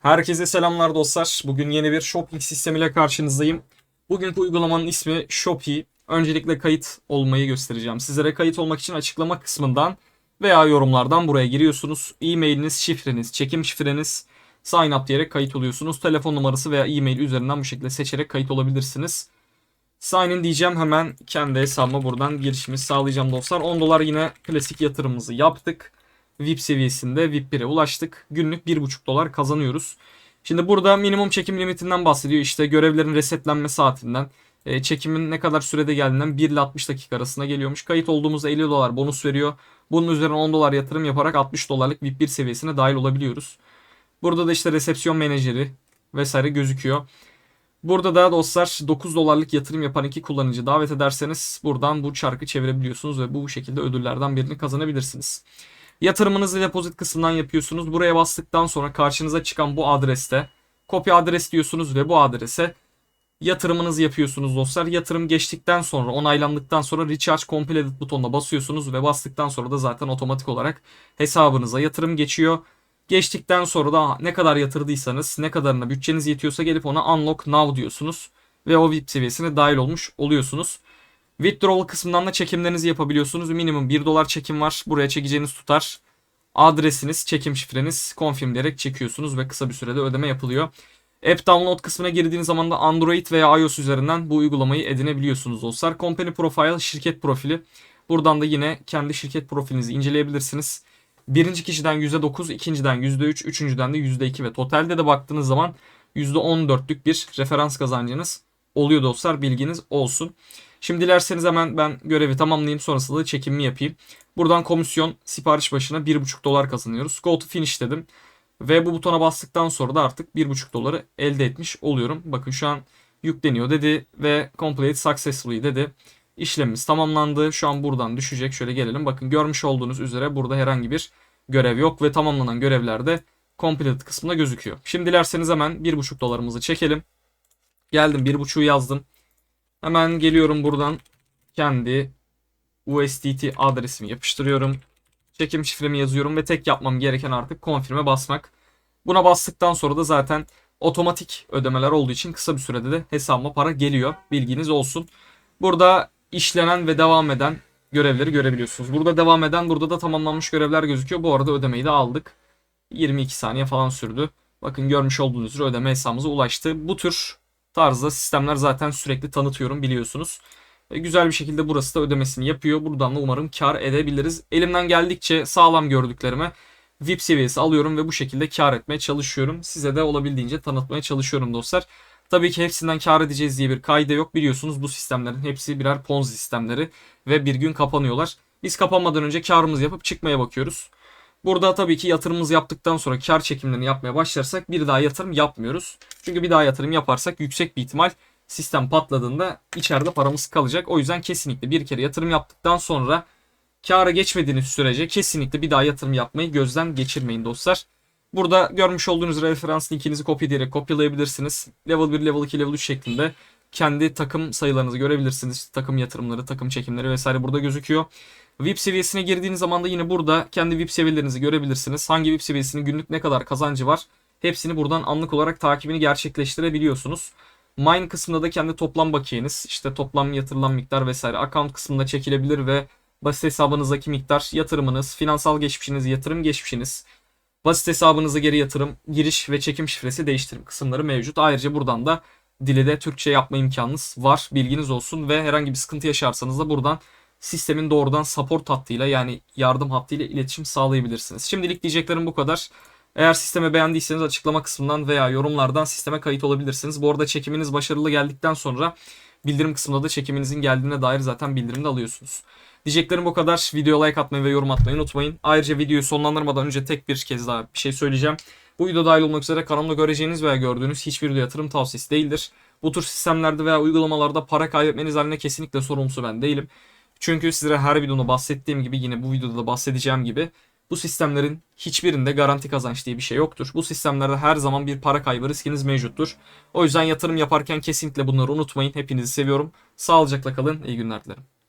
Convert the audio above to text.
Herkese selamlar dostlar. Bugün yeni bir shopping sistemiyle karşınızdayım. Bugünkü uygulamanın ismi Shopee. Öncelikle kayıt olmayı göstereceğim. Sizlere kayıt olmak için açıklama kısmından veya yorumlardan buraya giriyorsunuz. E-mailiniz, şifreniz, çekim şifreniz, sign up diyerek kayıt oluyorsunuz. Telefon numarası veya e-mail üzerinden bu şekilde seçerek kayıt olabilirsiniz. Sign in diyeceğim hemen kendi hesabıma buradan girişimi sağlayacağım dostlar. 10 dolar yine klasik yatırımımızı yaptık. VIP seviyesinde VIP 1'e ulaştık. Günlük 1,5 dolar kazanıyoruz. Şimdi burada minimum çekim limitinden bahsediyor. İşte görevlerin resetlenme saatinden, e, çekimin ne kadar sürede geldiğinden 1 ile 60 dakika arasında geliyormuş. Kayıt olduğumuzda 50 dolar bonus veriyor. Bunun üzerine 10 dolar yatırım yaparak 60 dolarlık VIP 1 seviyesine dahil olabiliyoruz. Burada da işte resepsiyon menajeri vesaire gözüküyor. Burada da dostlar 9 dolarlık yatırım yapan iki kullanıcı davet ederseniz buradan bu çarkı çevirebiliyorsunuz ve bu şekilde ödüllerden birini kazanabilirsiniz. Yatırımınızı depozit kısmından yapıyorsunuz. Buraya bastıktan sonra karşınıza çıkan bu adreste kopya adres diyorsunuz ve bu adrese yatırımınızı yapıyorsunuz dostlar. Yatırım geçtikten sonra onaylandıktan sonra Recharge Completed butonuna basıyorsunuz ve bastıktan sonra da zaten otomatik olarak hesabınıza yatırım geçiyor. Geçtikten sonra da ne kadar yatırdıysanız ne kadarına bütçeniz yetiyorsa gelip ona Unlock Now diyorsunuz ve o VIP seviyesine dahil olmuş oluyorsunuz. Withdrawal kısmından da çekimlerinizi yapabiliyorsunuz. Minimum 1 dolar çekim var. Buraya çekeceğiniz tutar. Adresiniz, çekim şifreniz confirm diyerek çekiyorsunuz ve kısa bir sürede ödeme yapılıyor. App download kısmına girdiğiniz zaman da Android veya iOS üzerinden bu uygulamayı edinebiliyorsunuz dostlar. Company profile, şirket profili. Buradan da yine kendi şirket profilinizi inceleyebilirsiniz. Birinci kişiden %9, ikinciden %3, üçüncüden de %2 ve totalde de baktığınız zaman %14'lük bir referans kazancınız oluyor dostlar. Bilginiz olsun. Şimdi dilerseniz hemen ben görevi tamamlayayım sonrasında da çekimimi yapayım. Buradan komisyon sipariş başına 1,5 dolar kazanıyoruz. Go to finish dedim. Ve bu butona bastıktan sonra da artık 1,5 doları elde etmiş oluyorum. Bakın şu an yükleniyor dedi ve complete successfully dedi. İşlemimiz tamamlandı. Şu an buradan düşecek. Şöyle gelelim. Bakın görmüş olduğunuz üzere burada herhangi bir görev yok ve tamamlanan görevler de completed kısmında gözüküyor. Şimdi dilerseniz hemen 1,5 dolarımızı çekelim. Geldim 1,5'u yazdım. Hemen geliyorum buradan kendi USDT adresimi yapıştırıyorum. Çekim şifremi yazıyorum ve tek yapmam gereken artık konfirme basmak. Buna bastıktan sonra da zaten otomatik ödemeler olduğu için kısa bir sürede de hesabıma para geliyor. Bilginiz olsun. Burada işlenen ve devam eden görevleri görebiliyorsunuz. Burada devam eden, burada da tamamlanmış görevler gözüküyor. Bu arada ödemeyi de aldık. 22 saniye falan sürdü. Bakın görmüş olduğunuz üzere ödeme hesabımıza ulaştı. Bu tür tarzda sistemler zaten sürekli tanıtıyorum biliyorsunuz. E, güzel bir şekilde burası da ödemesini yapıyor. Buradan da umarım kar edebiliriz. Elimden geldikçe sağlam gördüklerime VIP seviyesi alıyorum ve bu şekilde kar etmeye çalışıyorum. Size de olabildiğince tanıtmaya çalışıyorum dostlar. Tabii ki hepsinden kar edeceğiz diye bir kaide yok. Biliyorsunuz bu sistemlerin hepsi birer ponzi sistemleri ve bir gün kapanıyorlar. Biz kapanmadan önce karımızı yapıp çıkmaya bakıyoruz. Burada tabii ki yatırımımızı yaptıktan sonra kar çekimlerini yapmaya başlarsak bir daha yatırım yapmıyoruz. Çünkü bir daha yatırım yaparsak yüksek bir ihtimal sistem patladığında içeride paramız kalacak. O yüzden kesinlikle bir kere yatırım yaptıktan sonra kâra geçmediğiniz sürece kesinlikle bir daha yatırım yapmayı gözden geçirmeyin dostlar. Burada görmüş olduğunuz referans linkinizi kopyalayerek kopyalayabilirsiniz. Level 1, Level 2, Level 3 şeklinde kendi takım sayılarınızı görebilirsiniz. Takım yatırımları, takım çekimleri vesaire burada gözüküyor. VIP seviyesine girdiğiniz zaman da yine burada kendi VIP seviyelerinizi görebilirsiniz. Hangi VIP seviyesinin günlük ne kadar kazancı var hepsini buradan anlık olarak takibini gerçekleştirebiliyorsunuz. Mine kısmında da kendi toplam bakiyeniz, işte toplam yatırılan miktar vesaire account kısmında çekilebilir ve basit hesabınızdaki miktar, yatırımınız, finansal geçmişiniz, yatırım geçmişiniz, basit hesabınıza geri yatırım, giriş ve çekim şifresi değiştirim kısımları mevcut. Ayrıca buradan da dili de Türkçe yapma imkanınız var. Bilginiz olsun ve herhangi bir sıkıntı yaşarsanız da buradan sistemin doğrudan support hattıyla yani yardım hattıyla iletişim sağlayabilirsiniz. Şimdilik diyeceklerim bu kadar. Eğer sistemi beğendiyseniz açıklama kısmından veya yorumlardan sisteme kayıt olabilirsiniz. Bu arada çekiminiz başarılı geldikten sonra bildirim kısmında da çekiminizin geldiğine dair zaten bildirim de alıyorsunuz. Diyeceklerim bu kadar. Videoya like atmayı ve yorum atmayı unutmayın. Ayrıca videoyu sonlandırmadan önce tek bir kez daha bir şey söyleyeceğim. Bu video dahil olmak üzere kanalımda göreceğiniz veya gördüğünüz hiçbir video yatırım tavsiyesi değildir. Bu tür sistemlerde veya uygulamalarda para kaybetmeniz haline kesinlikle sorumlusu ben değilim. Çünkü sizlere her videoda bahsettiğim gibi yine bu videoda da bahsedeceğim gibi bu sistemlerin hiçbirinde garanti kazanç diye bir şey yoktur. Bu sistemlerde her zaman bir para kaybı riskiniz mevcuttur. O yüzden yatırım yaparken kesinlikle bunları unutmayın. Hepinizi seviyorum. Sağlıcakla kalın. İyi günler dilerim.